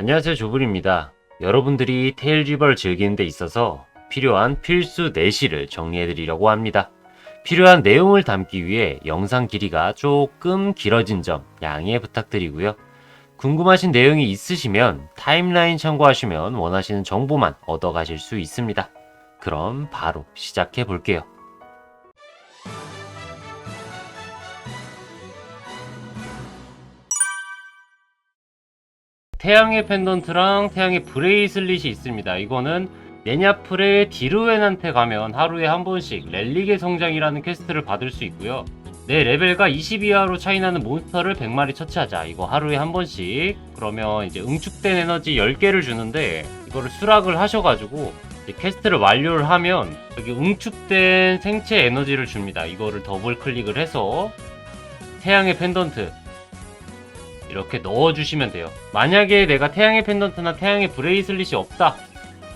안녕하세요 조블입니다. 여러분들이 테일집을 즐기는 데 있어서 필요한 필수 내시를 정리해드리려고 합니다. 필요한 내용을 담기 위해 영상 길이가 조금 길어진 점 양해 부탁드리고요. 궁금하신 내용이 있으시면 타임라인 참고하시면 원하시는 정보만 얻어가실 수 있습니다. 그럼 바로 시작해 볼게요. 태양의 펜던트랑 태양의 브레이슬릿이 있습니다. 이거는 네냐플의 디루엔한테 가면 하루에 한 번씩 렐릭의 성장이라는 퀘스트를 받을 수 있고요. 내 레벨과 20 이하로 차이나는 몬스터를 100마리 처치하자. 이거 하루에 한 번씩. 그러면 이제 응축된 에너지 10개를 주는데 이거를 수락을 하셔가지고 퀘스트를 완료를 하면 여기 응축된 생체 에너지를 줍니다. 이거를 더블 클릭을 해서 태양의 펜던트 이렇게 넣어주시면 돼요. 만약에 내가 태양의 펜던트나 태양의 브레이슬릿이 없다.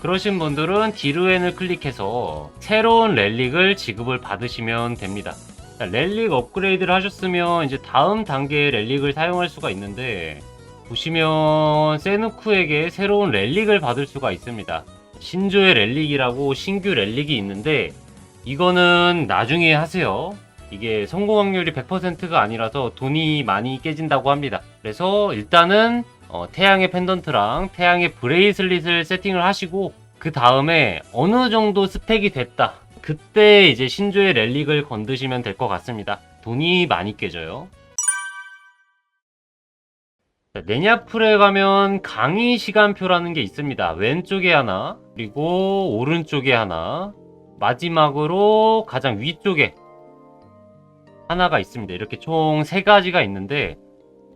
그러신 분들은 디루엔을 클릭해서 새로운 렐릭을 지급을 받으시면 됩니다. 자, 렐릭 업그레이드를 하셨으면 이제 다음 단계의 렐릭을 사용할 수가 있는데 보시면 세누쿠에게 새로운 렐릭을 받을 수가 있습니다. 신조의 렐릭이라고 신규 렐릭이 있는데 이거는 나중에 하세요. 이게 성공 확률이 100%가 아니라서 돈이 많이 깨진다고 합니다. 그래서 일단은 어, 태양의 펜던트랑 태양의 브레이슬릿을 세팅을 하시고 그 다음에 어느 정도 스펙이 됐다. 그때 이제 신조의 렐릭을 건드시면 될 것 같습니다. 돈이 많이 깨져요. 자, 네냐풀에 가면 강의 시간표라는 게 있습니다. 왼쪽에 하나, 그리고 오른쪽에 하나, 마지막으로 가장 위쪽에 하나가 있습니다. 이렇게 총 세 가지가 있는데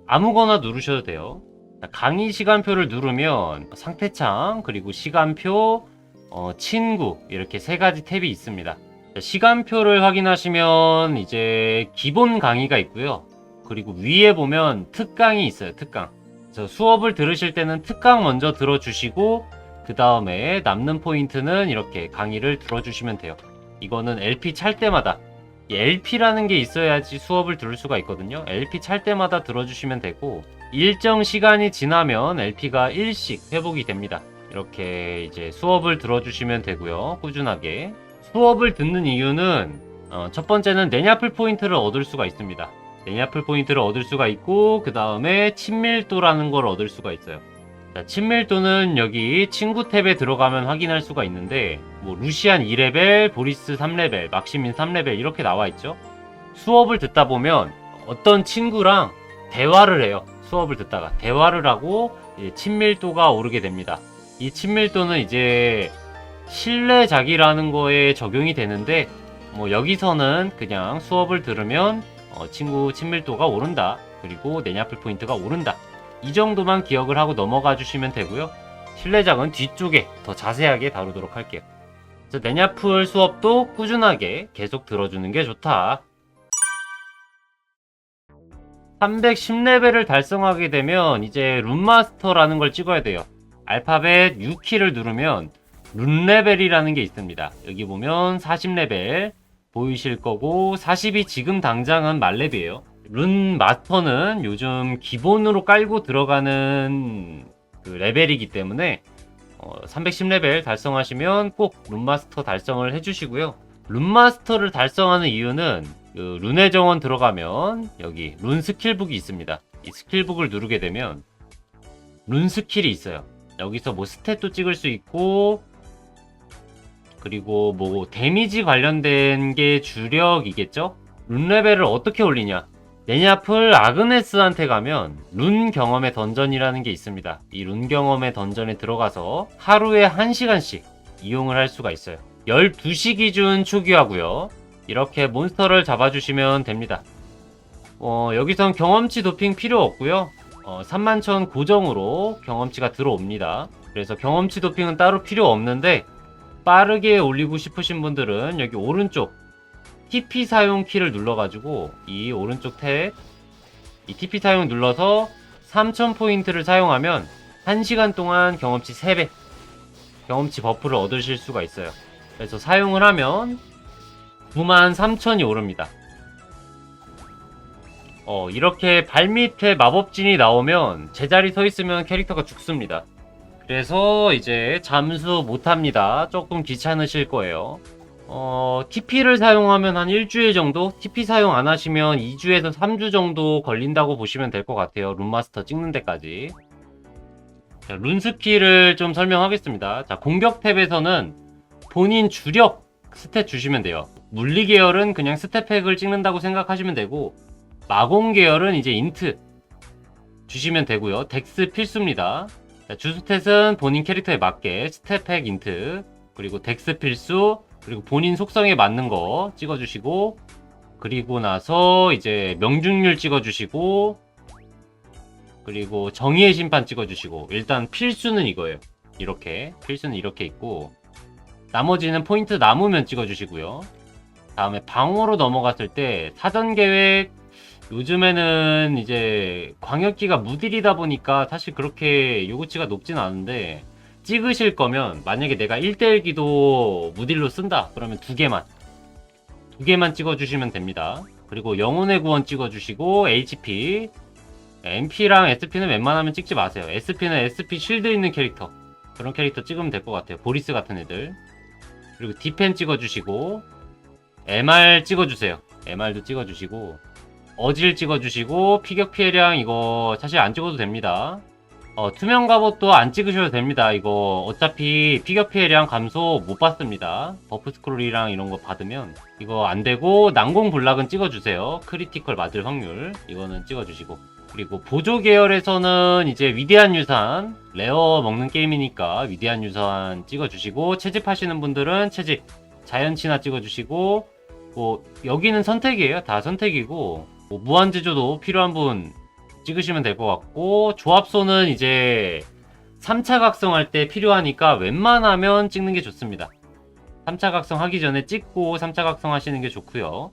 아무거나 누르셔도 돼요. 자, 강의 시간표를 누르면 상태창 그리고 시간표 어, 친구 이렇게 세 가지 탭이 있습니다. 자, 시간표를 확인하시면 이제 기본 강의가 있고요. 그리고 위에 보면 특강이 있어요. 특강. 그래서 수업을 들으실 때는 특강 먼저 들어주시고 그 다음에 남는 포인트는 이렇게 강의를 들어주시면 돼요. 이거는 LP 찰 때마다 이 LP라는 게 있어야지 수업을 들을 수가 있거든요. LP 찰 때마다 들어주시면 되고 일정 시간이 지나면 LP가 일씩 회복이 됩니다. 이렇게 이제 수업을 들어주시면 되고요. 꾸준하게 수업을 듣는 이유는 어, 첫 번째는 네냐플 포인트를 얻을 수가 있습니다. 네냐플 포인트를 얻을 수가 있고 그 다음에 친밀도라는 걸 얻을 수가 있어요. 자, 친밀도는 여기 친구 탭에 들어가면 확인할 수가 있는데 뭐 루시안 2레벨, 보리스 3레벨, 막시민 3레벨 이렇게 나와 있죠. 수업을 듣다 보면 어떤 친구랑 대화를 해요. 수업을 듣다가 대화를 하고 이제 친밀도가 오르게 됩니다. 이 친밀도는 이제 신뢰작이라는 거에 적용이 되는데 뭐 여기서는 그냥 수업을 들으면 어, 친구 친밀도가 오른다. 그리고 네냐플 포인트가 오른다. 이 정도만 기억을 하고 넘어가 주시면 되고요. 신뢰작은 뒤쪽에 더 자세하게 다루도록 할게요. 그래서 네냐풀 수업도 꾸준하게 계속 들어주는 게 좋다. 310레벨을 달성하게 되면 이제 룬마스터라는 걸 찍어야 돼요. 알파벳 6키를 누르면 룬레벨이라는 게 있습니다. 여기 보면 40레벨 보이실 거고 40이 지금 당장은 말렙이에요. 룬 마스터는 요즘 기본으로 깔고 들어가는 그 레벨이기 때문에 어, 310레벨 달성하시면 꼭 룬마스터 달성을 해주시고요. 룬마스터를 달성하는 이유는 그 룬의 정원 들어가면 여기 룬 스킬북이 있습니다. 이 스킬북을 누르게 되면 룬 스킬이 있어요. 여기서 뭐 스탯도 찍을 수 있고 그리고 뭐 데미지 관련된 게 주력이겠죠? 룬 레벨을 어떻게 올리냐? 네냐플 아그네스한테 가면 룬 경험의 던전이라는 게 있습니다. 이 룬 경험의 던전에 들어가서 하루에 1시간씩 이용을 할 수가 있어요. 12시 기준 초기화고요. 이렇게 몬스터를 잡아주시면 됩니다. 어, 여기선 경험치 도핑 필요 없고요. 어, 31,000 고정으로 경험치가 들어옵니다. 그래서 경험치 도핑은 따로 필요 없는데 빠르게 올리고 싶으신 분들은 여기 오른쪽 TP 사용 키를 눌러가지고 이 오른쪽 탭, 이 TP 사용 눌러서 3000포인트를 사용하면 1시간 동안 경험치 3배, 경험치 버프를 얻으실 수가 있어요. 그래서 사용을 하면 93,000이 오릅니다. 어, 이렇게 발밑에 마법진이 나오면 제자리 서 있으면 캐릭터가 죽습니다. 그래서 이제 잠수 못합니다. 조금 귀찮으실 거예요. 어, TP를 사용하면 한 일주일 정도? TP 사용 안 하시면 2주에서 3주 정도 걸린다고 보시면 될 것 같아요. 룬마스터 찍는 데까지. 자, 룬 스킬을 좀 설명하겠습니다. 자, 공격 탭에서는 본인 주력 스탯 주시면 돼요. 물리 계열은 그냥 스탯팩을 찍는다고 생각하시면 되고, 마공 계열은 이제 인트 주시면 되고요. 덱스 필수입니다. 자, 주스탯은 본인 캐릭터에 맞게 스탯팩 인트, 그리고 덱스 필수, 그리고 본인 속성에 맞는 거 찍어주시고, 그리고 나서 이제 명중률 찍어주시고, 그리고 정의의 심판 찍어주시고, 일단 필수는 이거예요. 이렇게. 필수는 이렇게 있고, 나머지는 포인트 남으면 찍어주시고요. 다음에 방어로 넘어갔을 때 사전 계획 요즘에는 이제 광역기가 무딜이다 보니까 사실 그렇게 요구치가 높진 않은데 찍으실 거면 만약에 내가 1대1 기도 무딜로 쓴다. 그러면 두 개만. 두 개만 찍어주시면 됩니다. 그리고 영혼의 구원 찍어주시고 HP MP랑 SP는 웬만하면 찍지 마세요. SP는 SP 쉴드 있는 캐릭터. 그런 캐릭터 찍으면 될 것 같아요. 보리스 같은 애들. 그리고 디펜 찍어주시고 MR 찍어주세요. MR도 찍어주시고 어질 찍어주시고 피격 피해량 이거 사실 안 찍어도 됩니다. 어, 투명 갑옷도 안 찍으셔도 됩니다. 이거 어차피 피격 피해량 감소 못 받습니다. 버프 스크롤이랑 이런 거 받으면 이거 안 되고 난공 블락은 찍어주세요. 크리티컬 맞을 확률 이거는 찍어주시고 그리고 보조 계열에서는 이제 위대한 유산 레어 먹는 게임이니까 위대한 유산 찍어주시고 채집하시는 분들은 채집 자연치나 찍어주시고 뭐 여기는 선택이에요. 다 선택이고 뭐 무한제조도 필요한 분 찍으시면 될 것 같고 조합소는 이제 3차 각성할 때 필요하니까 웬만하면 찍는 게 좋습니다. 3차 각성 하기 전에 찍고 3차 각성 하시는 게 좋고요.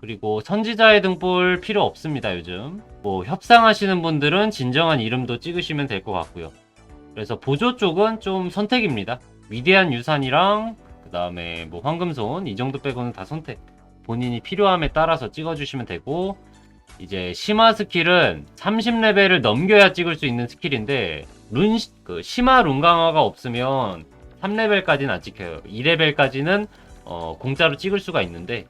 그리고 선지자의 등볼 필요 없습니다, 요즘. 뭐 협상하시는 분들은 진정한 이름도 찍으시면 될 것 같고요. 그래서 보조 쪽은 좀 선택입니다. 위대한 유산이랑 그 다음에 뭐 황금손 이 정도 빼고는 다 선택. 본인이 필요함에 따라서 찍어주시면 되고 이제 심화 스킬은 30레벨을 넘겨야 찍을 수 있는 스킬인데 룬, 그 심화 룬 강화가 없으면 3레벨까지는 안 찍혀요. 2레벨까지는 어, 공짜로 찍을 수가 있는데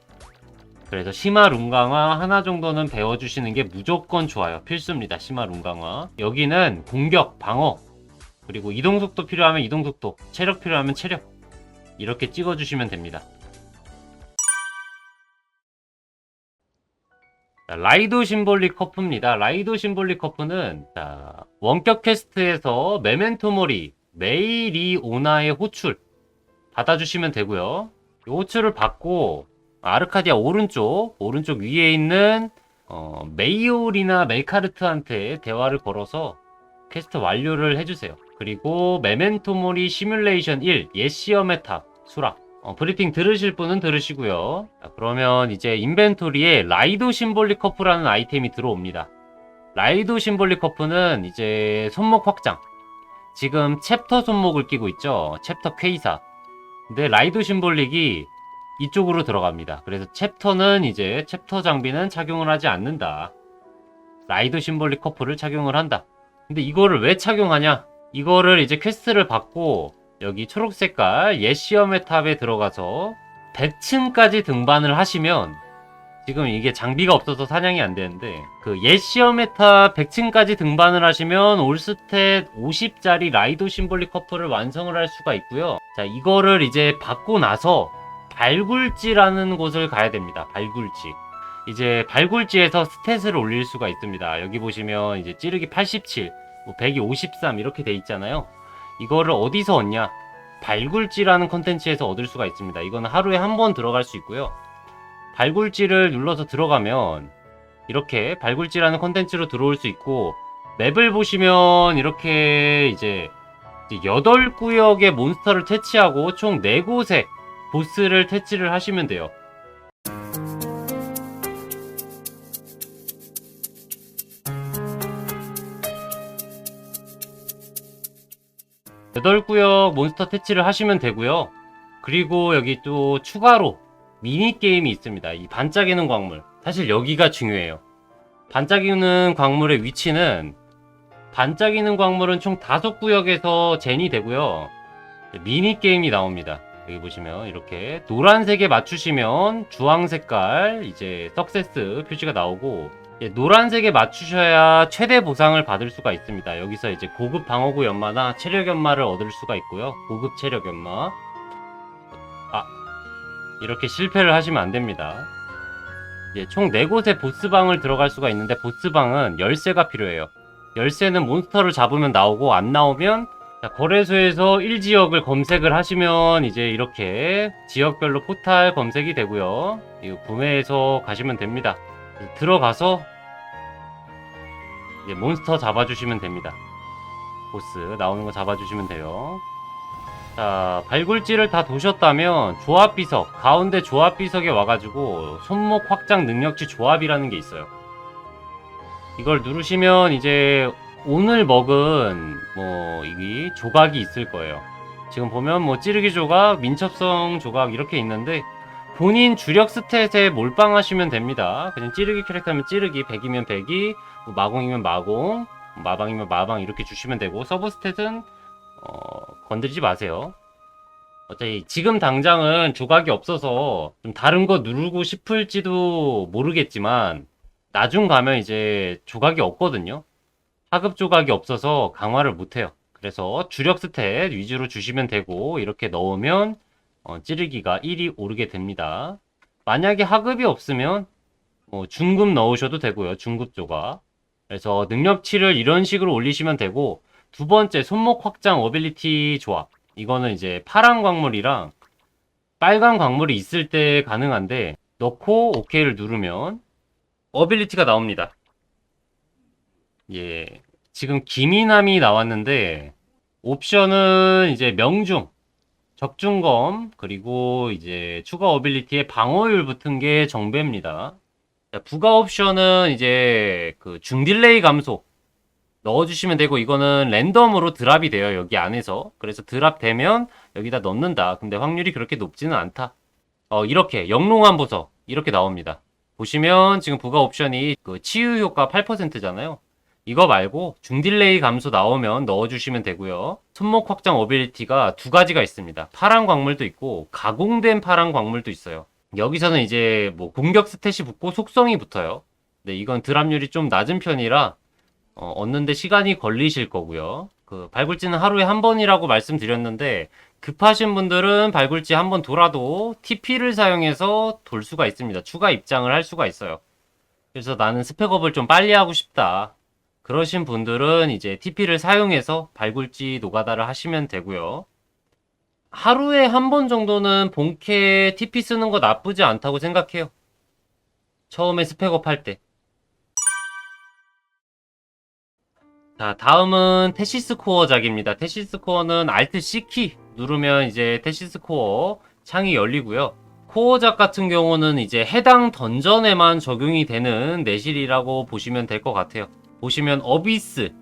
그래서 심화 룬 강화 하나 정도는 배워주시는 게 무조건 좋아요. 필수입니다. 심화 룬 강화. 여기는 공격, 방어, 그리고 이동 속도 필요하면 이동 속도, 체력 필요하면 체력 이렇게 찍어주시면 됩니다. 자, 라이도 심볼릭 커프입니다. 라이도 심볼릭 커프는 자, 원격 퀘스트에서 메멘토 모리 메이리 오나의 호출 받아주시면 되고요. 이 호출을 받고 아르카디아 오른쪽 오른쪽 위에 있는 어, 메이올이나 멜카르트한테 대화를 걸어서 퀘스트 완료를 해주세요. 그리고 메멘토 모리 시뮬레이션 1 예시엄의 탑 수락 어, 브리핑 들으실 분은 들으시고요. 자, 그러면 이제 인벤토리에 라이도 심볼릭 커프라는 아이템이 들어옵니다. 라이도 심볼릭 커프는 이제 손목 확장. 지금 챕터 손목을 끼고 있죠. 챕터 퀘이사. 근데 라이도 심볼릭이 이쪽으로 들어갑니다. 그래서 챕터는 이제 챕터 장비는 착용을 하지 않는다. 라이도 심볼릭 커프를 착용을 한다. 근데 이거를 왜 착용하냐? 이거를 이제 퀘스트를 받고 여기 초록 색깔 옛 시험의 탑에 들어가서 100층까지 등반을 하시면 지금 이게 장비가 없어서 사냥이 안 되는데 그옛 시험의 탑 100층까지 등반을 하시면 올스탯 50짜리 라이도 심볼릭 커플을 완성을 할 수가 있고요. 자 이거를 이제 받고 나서 발굴지라는 곳을 가야 됩니다. 발굴지. 이제 발굴지에서 스탯을 올릴 수가 있습니다. 여기 보시면 이제 찌르기 87, 뭐 100이 53 이렇게 돼 있잖아요. 이거를 어디서 얻냐? 발굴지라는 컨텐츠에서 얻을 수가 있습니다. 이거는 하루에 한 번 들어갈 수 있고요. 발굴지를 눌러서 들어가면 이렇게 발굴지라는 컨텐츠로 들어올 수 있고 맵을 보시면 이렇게 이제 8구역의 몬스터를 퇴치하고 총 4곳에 보스를 퇴치를 하시면 돼요. 여덟 구역 몬스터 퇴치를 하시면 되고요. 그리고 여기 또 추가로 미니 게임이 있습니다. 이 반짝이는 광물. 사실 여기가 중요해요. 반짝이는 광물의 위치는 반짝이는 광물은 총 다섯 구역에서 젠이 되고요. 미니 게임이 나옵니다. 여기 보시면 이렇게 노란색에 맞추시면 주황 색깔 이제 석세스 표시가 나오고 예, 노란색에 맞추셔야 최대 보상을 받을 수가 있습니다. 여기서 이제 고급 방어구 연마나 체력 연마를 얻을 수가 있고요. 고급 체력 연마. 아, 이렇게 실패를 하시면 안 됩니다. 예, 총 4곳의 보스방을 들어갈 수가 있는데 보스방은 열쇠가 필요해요. 열쇠는 몬스터를 잡으면 나오고 안 나오면 자, 거래소에서 1지역을 검색을 하시면 이제 이렇게 지역별로 포탈 검색이 되고요. 이거 구매해서 가시면 됩니다. 들어가서 이제 몬스터 잡아주시면 됩니다. 보스 나오는 거 잡아주시면 돼요. 자, 발굴지를 다 도셨다면 조합 비석, 가운데 조합 비석에 와가지고 손목 확장 능력치 조합이라는 게 있어요. 이걸 누르시면 이제 오늘 먹은 뭐이 조각이 있을 거예요. 지금 보면 뭐 찌르기 조각, 민첩성 조각 이렇게 있는데 본인 주력 스탯에 몰빵하시면 됩니다. 그냥 찌르기 캐릭터면 찌르기, 100이면 100이, 뭐 마공이면 마공, 마방이면 마방 이렇게 주시면 되고 서브 스탯은 어, 건드리지 마세요. 어차피 지금 당장은 조각이 없어서 좀 다른 거 누르고 싶을지도 모르겠지만 나중 가면 이제 조각이 없거든요. 하급 조각이 없어서 강화를 못해요. 그래서 주력 스탯 위주로 주시면 되고 이렇게 넣으면 어, 찌르기가 1이 오르게 됩니다. 만약에 하급이 없으면 뭐 중급 넣으셔도 되고요. 중급 조각. 그래서 능력치를 이런 식으로 올리시면 되고 두 번째 손목 확장 어빌리티 조합. 이거는 이제 파란 광물이랑 빨간 광물이 있을 때 가능한데 넣고 OK를 누르면 어빌리티가 나옵니다. 예. 지금 기미남이 나왔는데 옵션은 이제 명중, 적중검, 그리고 이제 추가 어빌리티에 방어율 붙은 게 정배입니다. 자, 부가 옵션은 이제 그 중딜레이 감소. 넣어주시면 되고 이거는 랜덤으로 드랍이 돼요 여기 안에서. 그래서 드랍 되면 여기다 넣는다. 근데 확률이 그렇게 높지는 않다. 어 이렇게 영롱한 보석. 이렇게 나옵니다. 보시면 지금 부가 옵션이 그 치유 효과 8%잖아요 이거 말고 중딜레이 감소 나오면 넣어주시면 되고요 손목 확장 어빌리티가 두 가지가 있습니다 파란 광물도 있고 가공된 파란 광물도 있어요 여기서는 이제 뭐 공격 스탯이 붙고 속성이 붙어요 네 이건 드랍률이 좀 낮은 편이라 어, 얻는데 시간이 걸리실 거고요. 그 발굴지는 하루에 한 번이라고 말씀드렸는데 급하신 분들은 발굴지 한 번 돌아도 TP를 사용해서 돌 수가 있습니다. 추가 입장을 할 수가 있어요. 그래서 나는 스펙업을 좀 빨리 하고 싶다. 그러신 분들은 이제 TP를 사용해서 발굴지 노가다를 하시면 되고요. 하루에 한 번 정도는 본캐 TP 쓰는 거 나쁘지 않다고 생각해요. 처음에 스펙업 할 때. 자, 다음은 테시스 코어 작입니다. 테시스 코어는 Alt C키 누르면 이제 테시스 코어 창이 열리고요. 코어 작 같은 경우는 이제 해당 던전에만 적용이 되는 내실이라고 보시면 될 것 같아요. 보시면 어비스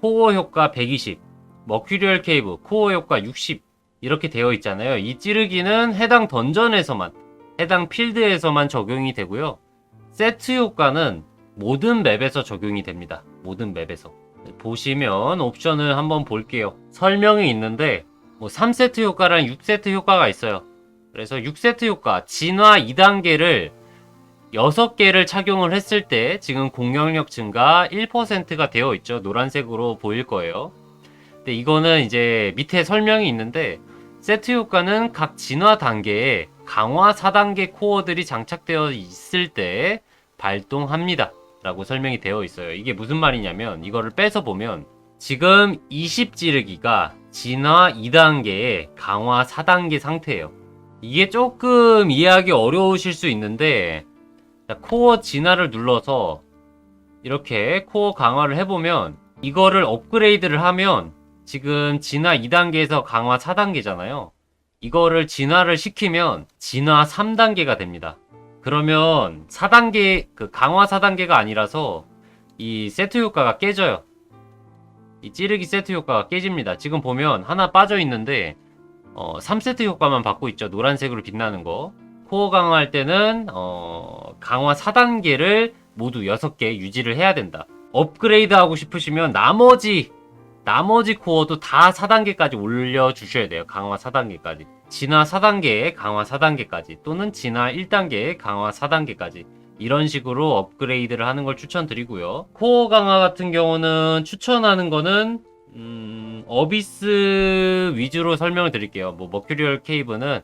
코어 효과 120, 머큐리얼 케이브 코어 효과 60 이렇게 되어 있잖아요. 이 찌르기는 해당 던전에서만 해당 필드에서만 적용이 되고요. 세트 효과는 모든 맵에서 적용이 됩니다. 모든 맵에서. 보시면 옵션을 한번 볼게요. 설명이 있는데 뭐 3세트 효과랑 6세트 효과가 있어요. 그래서 6세트 효과 진화 2단계를 6개를 착용을 했을 때 지금 공격력 증가 1%가 되어 있죠. 노란색으로 보일 거예요. 근데 이거는 이제 밑에 설명이 있는데 세트 효과는 각 진화 단계에 강화 4단계 코어들이 장착되어 있을 때 발동합니다. 라고 설명이 되어 있어요. 이게 무슨 말이냐면 이거를 빼서 보면 지금 20 찌르기가 진화 2단계에 강화 4단계 상태예요. 이게 조금 이해하기 어려우실 수 있는데 자, 코어 진화를 눌러서 이렇게 코어 강화를 해보면 이거를 업그레이드를 하면 지금 진화 2단계에서 강화 4단계잖아요. 이거를 진화를 시키면 진화 3단계가 됩니다. 그러면 4단계 그 강화 4단계가 아니라서 이 세트 효과가 깨져요. 이 찌르기 세트 효과가 깨집니다. 지금 보면 하나 빠져 있는데 어, 3세트 효과만 받고 있죠. 노란색으로 빛나는 거. 코어 강화할 때는 어, 강화 4단계를 모두 6개 유지를 해야 된다. 업그레이드 하고 싶으시면 나머지 나머지 코어도 다 4단계까지 올려 주셔야 돼요. 강화 4단계까지. 진화 4단계, 강화 4단계까지. 또는 진화 1단계, 강화 4단계까지. 이런 식으로 업그레이드를 하는 걸 추천드리고요. 코어 강화 같은 경우는 추천하는 거는, 음, 어비스 위주로 설명을 드릴게요. 뭐, 머큐리얼 케이브는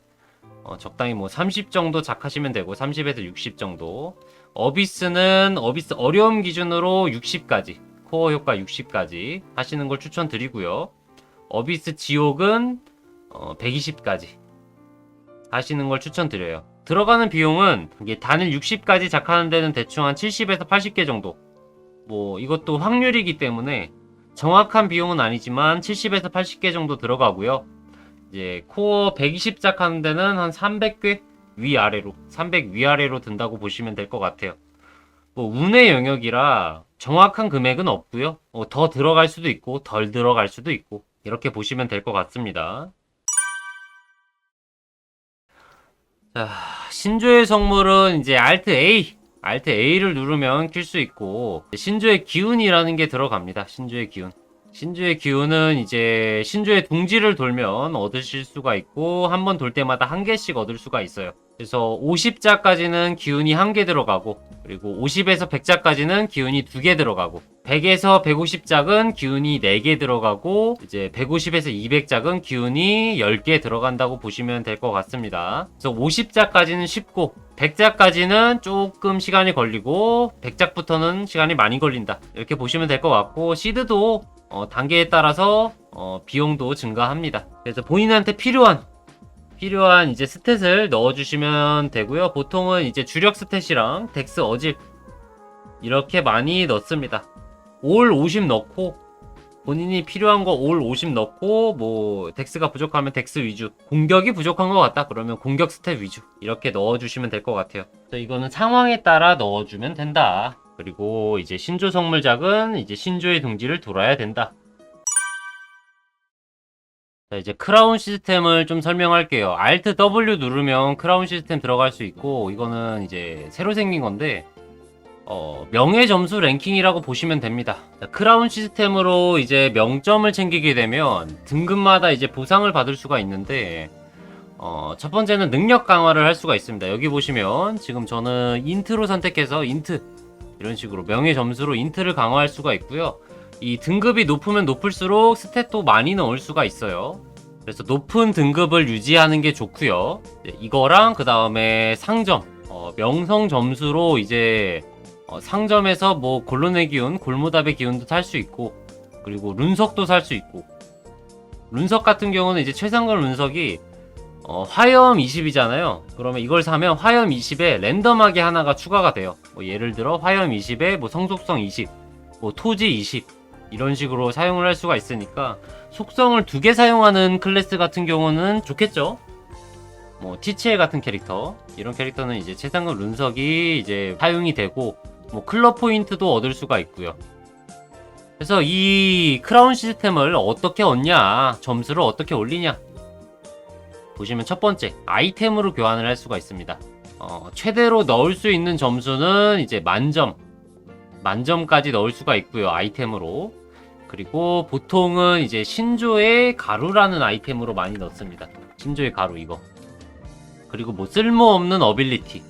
어, 적당히 뭐 30 정도 작하시면 되고, 30에서 60 정도. 어비스는 어비스 어려움 기준으로 60까지. 코어 효과 60까지 하시는 걸 추천드리고요. 어비스 지옥은 120까지 하시는 걸 추천드려요. 들어가는 비용은 이게 단일 60까지 작하는 데는 대충 한 70에서 80개 정도. 뭐 이것도 확률이기 때문에 정확한 비용은 아니지만 70에서 80개 정도 들어가고요. 이제 코어 120 작 하는 데는 한 300개 위아래로 300 위아래로 든다고 보시면 될 것 같아요. 뭐 운의 영역이라 정확한 금액은 없고요. 어, 더 들어갈 수도 있고 덜 들어갈 수도 있고 이렇게 보시면 될 것 같습니다. 자, 신조의 성물은 이제 Alt A, Alt A를 누르면 킬 수 있고 신조의 기운이라는 게 들어갑니다. 신조의 기운. 신조의 기운은 이제 신조의 둥지를 돌면 얻으실 수가 있고 한 번 돌 때마다 한 개씩 얻을 수가 있어요. 그래서 50자까지는 기운이 한 개 들어가고 그리고 50에서 100자까지는 기운이 두 개 들어가고 100에서 150짝은 기운이 4개 들어가고 이제 150에서 200짝은 기운이 10개 들어간다고 보시면 될 것 같습니다. 그래서 50자까지는 쉽고 100자까지는 조금 시간이 걸리고 100작부터는 시간이 많이 걸린다. 이렇게 보시면 될 것 같고 시드도 어, 단계에 따라서 어, 비용도 증가합니다. 그래서 본인한테 필요한 필요한 이제 스탯을 넣어주시면 되고요. 보통은 이제 주력 스탯이랑 덱스 어질 이렇게 많이 넣습니다. 올 50 넣고 본인이 필요한 거 올 50 넣고 뭐 덱스가 부족하면 덱스 위주 공격이 부족한 것 같다 그러면 공격 스탯 위주 이렇게 넣어주시면 될 것 같아요. 그래서 이거는 상황에 따라 넣어주면 된다. 그리고 이제 신조 성물작은 이제 신조의 둥지를 돌아야 된다. 자, 이제 크라운 시스템을 좀 설명할게요. Alt W 누르면 크라운 시스템 들어갈 수 있고, 이거는 이제 새로 생긴 건데, 어, 명예 점수 랭킹이라고 보시면 됩니다. 자, 크라운 시스템으로 이제 명점을 챙기게 되면 등급마다 이제 보상을 받을 수가 있는데, 어, 첫 번째는 능력 강화를 할 수가 있습니다. 여기 보시면 지금 저는 인트로 선택해서 인트 이런 식으로 명예 점수로 인트를 강화할 수가 있고요. 이 등급이 높으면 높을수록 스탯도 많이 넣을 수가 있어요. 그래서 높은 등급을 유지하는 게 좋고요. 네, 이거랑 그 다음에 상점, 어, 명성 점수로 이제 어, 상점에서 뭐 골론의 기운, 골무답의 기운도 살수 있고, 그리고 룬석도 살 수 있고. 룬석 같은 경우는 이제 최상급 룬석이 어, 화염 20이잖아요. 그러면 이걸 사면 화염 20에 랜덤하게 하나가 추가가 돼요. 뭐 예를 들어 화염 20에 뭐 성속성 20, 뭐 토지 20 이런 식으로 사용을 할 수가 있으니까 속성을 두 개 사용하는 클래스 같은 경우는 좋겠죠. 뭐 티치엘 같은 캐릭터 이런 캐릭터는 이제 최상급 룬석이 이제 사용이 되고 뭐 클럽 포인트도 얻을 수가 있고요. 그래서 이 크라운 시스템을 어떻게 얻냐, 점수를 어떻게 올리냐 보시면 첫 번째 아이템으로 교환을 할 수가 있습니다. 어, 최대로 넣을 수 있는 점수는 이제 만점, 만점까지 넣을 수가 있고요 아이템으로. 그리고 보통은 이제 신조의 가루라는 아이템으로 많이 넣습니다. 신조의 가루 이거. 그리고 뭐 쓸모없는 어빌리티.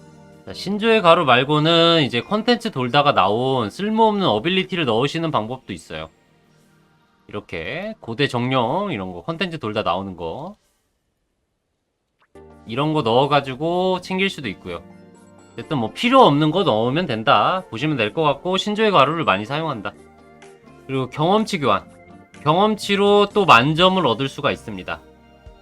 자, 신조의 가루 말고는 이제 컨텐츠 돌다가 나온 쓸모없는 어빌리티를 넣으시는 방법도 있어요. 이렇게 고대 정령 이런 거 컨텐츠 돌다 나오는 거 이런 거 넣어가지고 챙길 수도 있고요. 어쨌든 뭐 필요 없는 거 넣으면 된다 보시면 될 것 같고 신조의 가루를 많이 사용한다. 그리고 경험치 교환. 경험치로 또 만점을 얻을 수가 있습니다.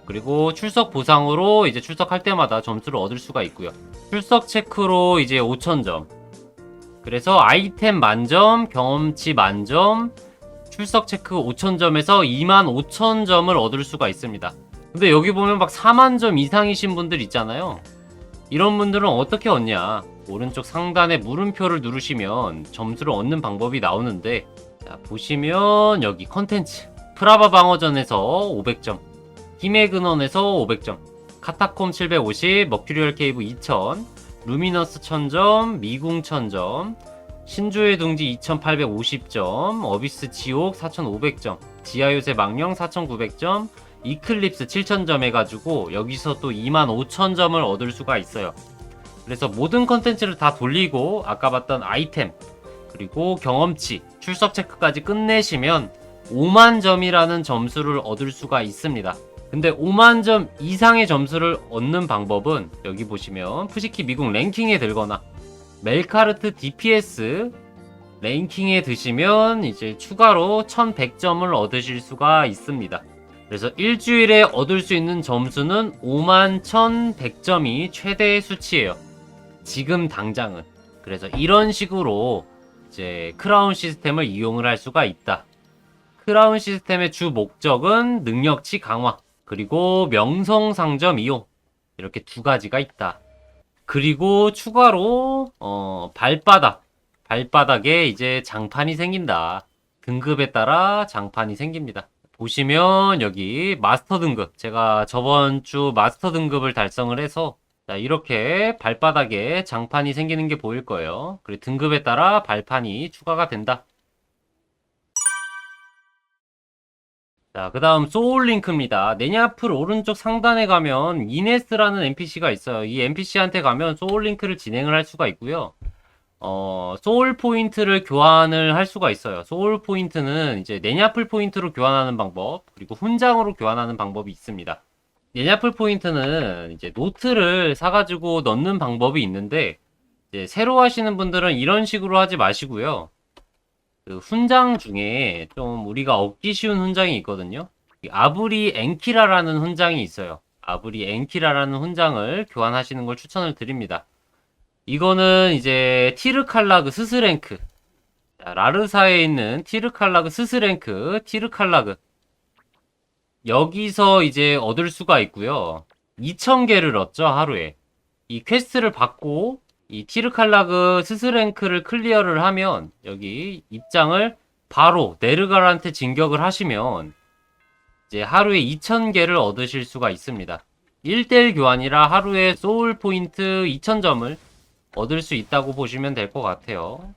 그리고 출석 보상으로 이제 출석할 때마다 점수를 얻을 수가 있고요. 출석 체크로 이제 5,000점. 그래서 아이템 만점, 경험치 만점, 출석 체크 5,000점에서 25,000점을 얻을 수가 있습니다. 근데 여기 보면 막 4만 점 이상이신 분들 있잖아요. 이런 분들은 어떻게 얻냐? 오른쪽 상단에 물음표를 누르시면 점수를 얻는 방법이 나오는데 자, 보시면 여기 컨텐츠 프라바 방어전에서 500점 힘의 근원에서 500점 카타콤 750 머큐리얼 케이브 2000 루미너스 1000점 미궁 1000점 신조의 둥지 2850점, 어비스 지옥 4500점, 지하요새 망령 4900점, 이클립스 7000점 해가지고 여기서 또 25000점을 얻을 수가 있어요. 그래서 모든 컨텐츠를 다 돌리고 아까 봤던 아이템 그리고 경험치, 출석 체크까지 끝내시면 5만 점이라는 점수를 얻을 수가 있습니다. 근데 5만 점 이상의 점수를 얻는 방법은 여기 보시면 푸시키 미국 랭킹에 들거나 멜카르트 DPS 랭킹에 드시면 이제 추가로 1100점을 얻으실 수가 있습니다. 그래서 일주일에 얻을 수 있는 점수는 5만 1100점이 최대 수치예요. 지금 당장은. 그래서 이런 식으로 이제 크라운 시스템을 이용을 할 수가 있다. 크라운 시스템의 주 목적은 능력치 강화, 그리고 명성 상점 이용. 이렇게 두 가지가 있다. 그리고 추가로 어, 발바닥. 발바닥에 이제 장판이 생긴다. 등급에 따라 장판이 생깁니다. 보시면 여기 마스터 등급. 제가 저번 주 마스터 등급을 달성을 해서 자, 이렇게 발바닥에 장판이 생기는 게 보일 거예요. 그리고 등급에 따라 발판이 추가가 된다. 자, 그 다음 소울링크입니다. 네냐풀 오른쪽 상단에 가면 이네스라는 NPC가 있어요. 이 NPC한테 가면 소울링크를 진행을 할 수가 있고요. 어, 소울 포인트를 교환을 할 수가 있어요. 소울 포인트는 이제 네냐풀 포인트로 교환하는 방법, 그리고 훈장으로 교환하는 방법이 있습니다. 네냐풀 포인트는 이제 노트를 사가지고 넣는 방법이 있는데, 이제 새로 하시는 분들은 이런 식으로 하지 마시고요. 그 훈장 중에 좀 우리가 얻기 쉬운 훈장이 있거든요. 이 아브리 엔키라라는 훈장이 있어요. 아브리 엔키라라는 훈장을 교환하시는 걸 추천을 드립니다. 이거는 이제 티르칼라그 스스랭크. 자, 라르사에 있는 티르칼라그 스스랭크, 티르칼라그. 여기서 이제 얻을 수가 있고요. 2000개를 얻죠, 하루에. 이 퀘스트를 받고 이 티르칼라그 스스랭크를 클리어를 하면 여기 입장을 바로 네르갈한테 진격을 하시면 이제 하루에 2000개를 얻으실 수가 있습니다. 1대1 교환이라 하루에 소울 포인트 2000점을 얻을 수 있다고 보시면 될 것 같아요.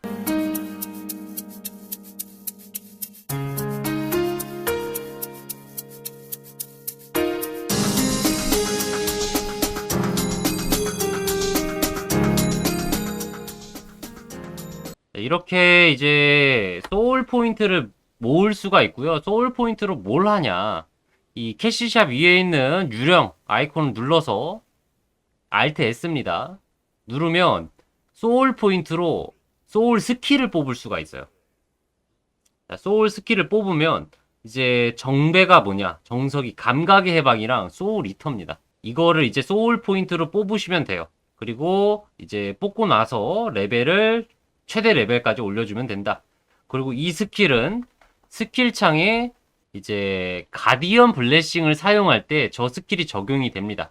네, 이렇게 이제 소울 포인트를 모을 수가 있고요. 소울 포인트로 뭘 하냐? 이 캐시샵 위에 있는 유령 아이콘을 눌러서 Alt S입니다. 누르면 소울 포인트로 소울 스킬을 뽑을 수가 있어요. 자, 소울 스킬을 뽑으면 이제 정배가 뭐냐? 정석이 감각의 해방이랑 소울 리터입니다. 이거를 이제 소울 포인트로 뽑으시면 돼요. 그리고 이제 뽑고 나서 레벨을 최대 레벨까지 올려주면 된다. 그리고 이 스킬은 스킬 창에 이제 가디언 블레싱을 사용할 때 저 스킬이 적용이 됩니다.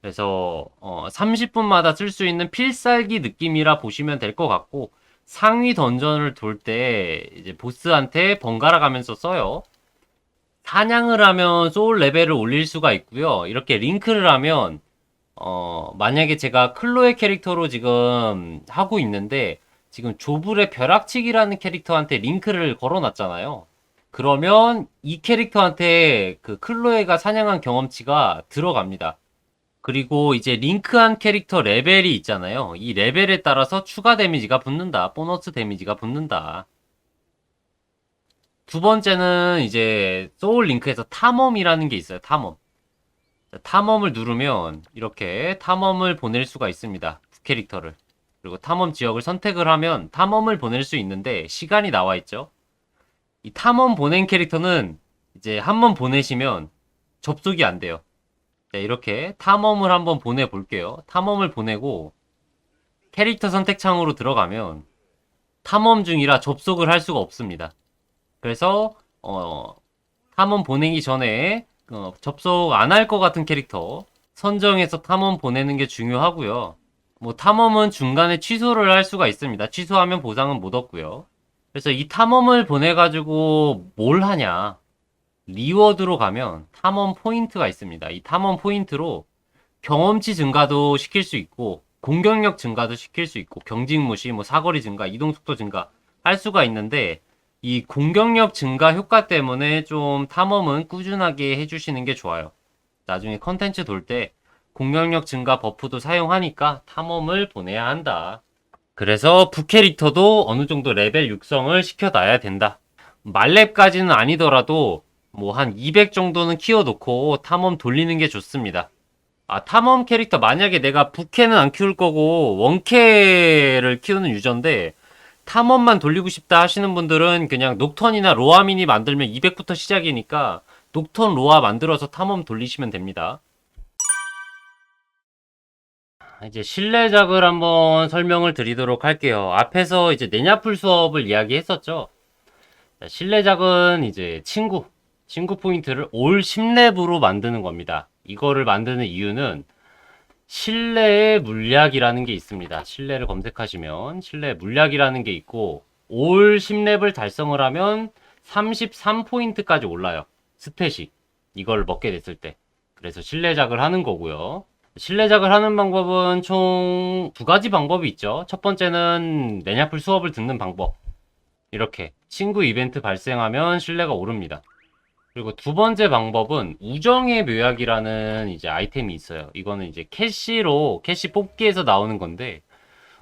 그래서 어 30분마다 쓸 수 있는 필살기 느낌이라 보시면 될 것 같고 상위 던전을 돌 때 이제 보스한테 번갈아 가면서 써요. 사냥을 하면 소울 레벨을 올릴 수가 있고요. 이렇게 링크를 하면 어 만약에 제가 클로에 캐릭터로 지금 하고 있는데 지금 조불의 벼락치기라는 캐릭터한테 링크를 걸어놨잖아요. 그러면 이 캐릭터한테 그 클로에가 사냥한 경험치가 들어갑니다. 그리고 이제 링크한 캐릭터 레벨이 있잖아요. 이 레벨에 따라서 추가 데미지가 붙는다. 보너스 데미지가 붙는다. 두 번째는 이제 소울 링크에서 탐험이라는 게 있어요. 탐험. 자, 탐험을 누르면 이렇게 탐험을 보낼 수가 있습니다. 캐릭터를. 그리고 탐험 지역을 선택을 하면 탐험을 보낼 수 있는데 시간이 나와 있죠. 이 탐험 보낸 캐릭터는 이제 한 번 보내시면 접속이 안 돼요. 자, 이렇게 탐험을 한번 보내 볼게요. 탐험을 보내고 캐릭터 선택 창으로 들어가면 탐험 중이라 접속을 할 수가 없습니다. 그래서 어, 탐험 보내기 전에 어, 접속 안 할 것 같은 캐릭터 선정해서 탐험 보내는 게 중요하고요. 뭐 탐험은 중간에 취소를 할 수가 있습니다. 취소하면 보상은 못 얻고요. 그래서 이 탐험을 보내가지고 뭘 하냐? 리워드로 가면 탐험 포인트가 있습니다. 이 탐험 포인트로 경험치 증가도 시킬 수 있고 공격력 증가도 시킬 수 있고 경직 무시, 뭐 사거리 증가, 이동 속도 증가 할 수가 있는데 이 공격력 증가 효과 때문에 좀 탐험은 꾸준하게 해주시는 게 좋아요. 나중에 컨텐츠 돌 때 공격력 증가 버프도 사용하니까 탐험을 보내야 한다. 그래서 부캐릭터도 어느 정도 레벨 육성을 시켜놔야 된다. 말렙까지는 아니더라도 뭐 한 200 정도는 키워놓고 탐험 돌리는 게 좋습니다. 아, 탐험 캐릭터 만약에 내가 부캐는 안 키울 거고 원캐를 키우는 유저인데 탐험만 돌리고 싶다 하시는 분들은 그냥 녹턴이나 로아민이 만들면 200부터 시작이니까 녹턴 로아 만들어서 탐험 돌리시면 됩니다. 이제 실내작을 한번 설명을 드리도록 할게요. 앞에서 이제 내냐풀 수업을 이야기했었죠. 자, 실내작은 이제 친구, 친구 포인트를 올 10렙으로 만드는 겁니다. 이거를 만드는 이유는 실내의 물약이라는 게 있습니다. 실내를 검색하시면 실내 물약이라는 게 있고 올 10렙을 달성을 하면 33포인트까지 올라요. 스탯이. 이걸 먹게 됐을 때. 그래서 실내작을 하는 거고요. 실내작을 하는 방법은 총 두 가지 방법이 있죠. 첫 번째는 내냐풀 수업을 듣는 방법. 이렇게 친구 이벤트 발생하면 신뢰가 오릅니다. 그리고 두 번째 방법은 우정의 묘약이라는 이제 아이템이 있어요. 이거는 이제 캐시로 캐시 뽑기에서 나오는 건데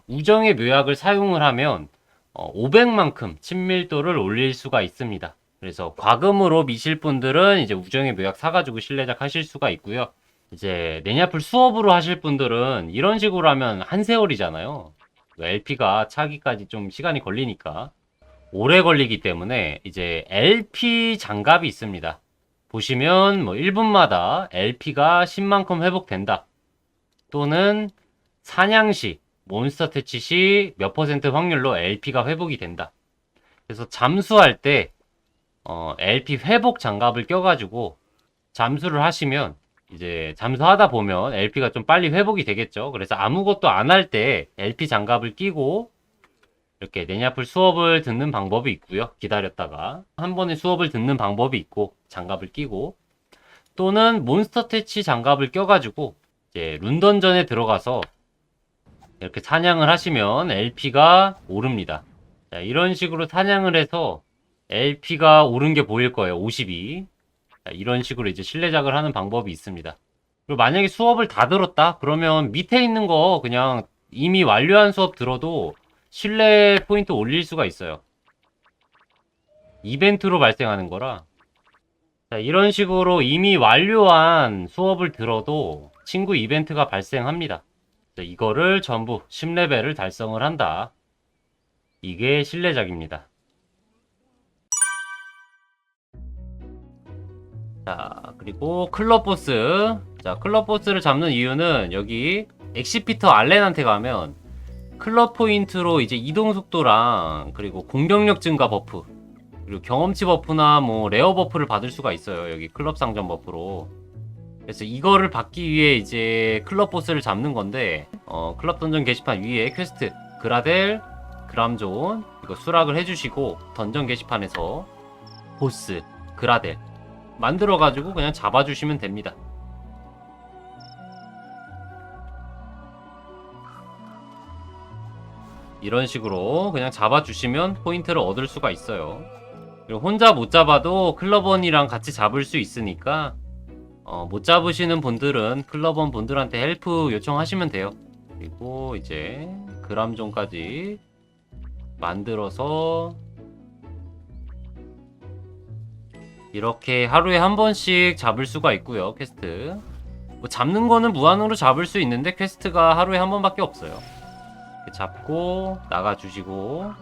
우정의 묘약을 사용을 하면 500만큼 친밀도를 올릴 수가 있습니다. 그래서 과금으로 미실 분들은 이제 우정의 묘약 사가지고 실내작 하실 수가 있고요. 이제 내냐풀 수업으로 하실 분들은 이런 식으로 하면 한 세월이잖아요. LP가 차기까지 좀 시간이 걸리니까 오래 걸리기 때문에 이제 LP 장갑이 있습니다. 보시면 뭐 1분마다 LP가 10만큼 회복된다. 또는 사냥 시 몬스터 퇴치 시 몇 퍼센트 확률로 LP가 회복이 된다. 그래서 잠수할 때 어, LP 회복 장갑을 껴가지고 잠수를 하시면 이제 잠수하다 보면 LP가 좀 빨리 회복이 되겠죠. 그래서 아무것도 안 할 때 LP 장갑을 끼고 이렇게 내냐풀 수업을 듣는 방법이 있고요. 기다렸다가 한 번에 수업을 듣는 방법이 있고 장갑을 끼고 또는 몬스터 퇴치 장갑을 껴가지고 이제 룬던전에 들어가서 이렇게 사냥을 하시면 LP가 오릅니다. 자, 이런 식으로 사냥을 해서 LP가 오른 게 보일 거예요. 52. 자, 이런 식으로 이제 실내작을 하는 방법이 있습니다. 그리고 만약에 수업을 다 들었다? 그러면 밑에 있는 거 그냥 이미 완료한 수업 들어도 신뢰 포인트 올릴 수가 있어요. 이벤트로 발생하는 거라. 자, 이런 식으로 이미 완료한 수업을 들어도 친구 이벤트가 발생합니다. 자, 이거를 전부 10레벨을 달성을 한다. 이게 신뢰작입니다. 자, 그리고 클럽 보스. 자, 클럽 보스를 잡는 이유는 여기 엑시피터 알렌한테 가면 클럽 포인트로 이제 이동 속도랑 그리고 공격력 증가 버프 그리고 경험치 버프나 뭐 레어 버프를 받을 수가 있어요. 여기 클럽 상점 버프로. 그래서 이거를 받기 위해 이제 클럽 보스를 잡는 건데 어, 클럽 던전 게시판 위에 퀘스트 그라델 그람존 이거 수락을 해주시고 던전 게시판에서 보스 그라델 만들어 가지고 그냥 잡아주시면 됩니다. 이런 식으로 그냥 잡아주시면 포인트를 얻을 수가 있어요. 그리고 혼자 못 잡아도 클럽원이랑 같이 잡을 수 있으니까 어, 못 잡으시는 분들은 클럽원 분들한테 헬프 요청하시면 돼요. 그리고 이제 그람존까지 만들어서 이렇게 하루에 한 번씩 잡을 수가 있고요. 퀘스트. 뭐 잡는 거는 무한으로 잡을 수 있는데 퀘스트가 하루에 한 번밖에 없어요. 잡고 나가주시고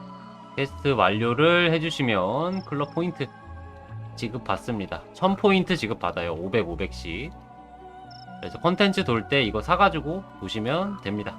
퀘스트 완료를 해주시면 클럽 포인트 지급 받습니다. 1000포인트 지급 받아요. 500, 500씩. 그래서 컨텐츠 돌 때 이거 사가지고 보시면 됩니다.